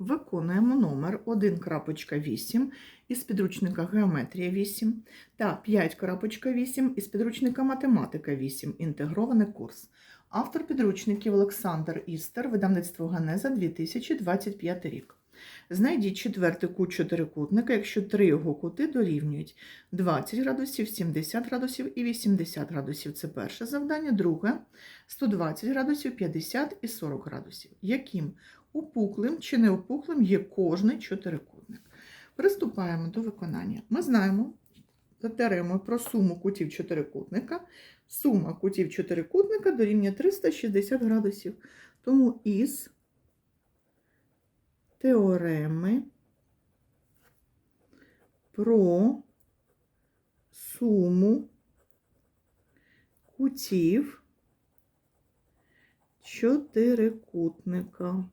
Виконуємо номер 1.8 із підручника Геометрія 8 та 5.8 із підручника Математика 8. Інтегрований курс. Автор підручників Олександр Істер, видавництво Ганеза 2025 рік. Знайдіть четвертий кут чотирикутника, якщо три його кути дорівнюють 20 градусів, 70 градусів і 80 градусів. Це перше завдання. Друге 120 градусів, 50 і 40 градусів. Яким опуклим чи неопуклим є кожний чотирикутник? Приступаємо до виконання. Ми знаємо за теоремою про суму кутів чотирикутника. Сума кутів чотирикутника дорівнює 360 градусів. Тому із теореми про суму кутів чотирикутника.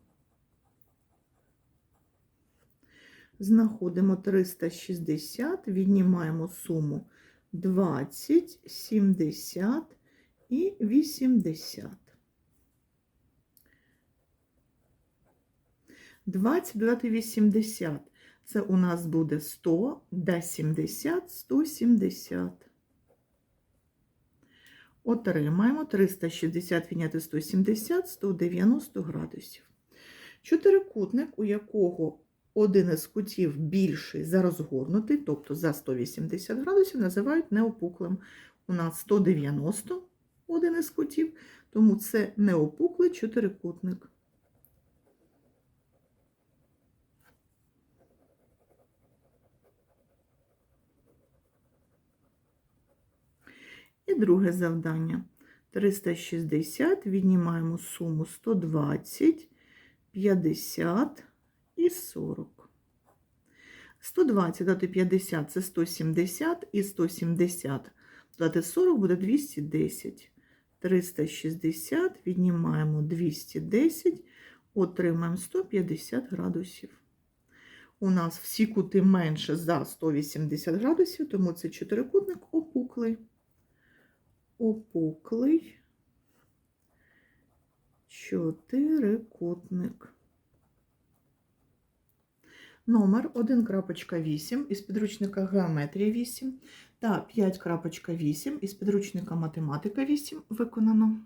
Знаходимо 360, віднімаємо суму 20, 70 і 80. 20 додати 80. Це у нас буде 100, да 70, 170. Отримаємо 360 відняти 170, 190 градусів. Чотирикутник, у якого один із кутів більший за розгорнутий, тобто за 180 градусів, називають неопуклим. У нас 190 один із кутів, тому це неопуклий чотирикутник. І друге завдання. 360, віднімаємо суму 120, 50 і 40. 120 додати 50 це 170, і 170 додати 40 буде 210. 360, віднімаємо 210, отримаємо 150 градусів. У нас всі кути менше за 180 градусів, тому це чотирикутник опуклий опуклий чотирикутник. Номер 1.8 із підручника Геометрія 8 та 5.8 із підручника Математика 8 виконано.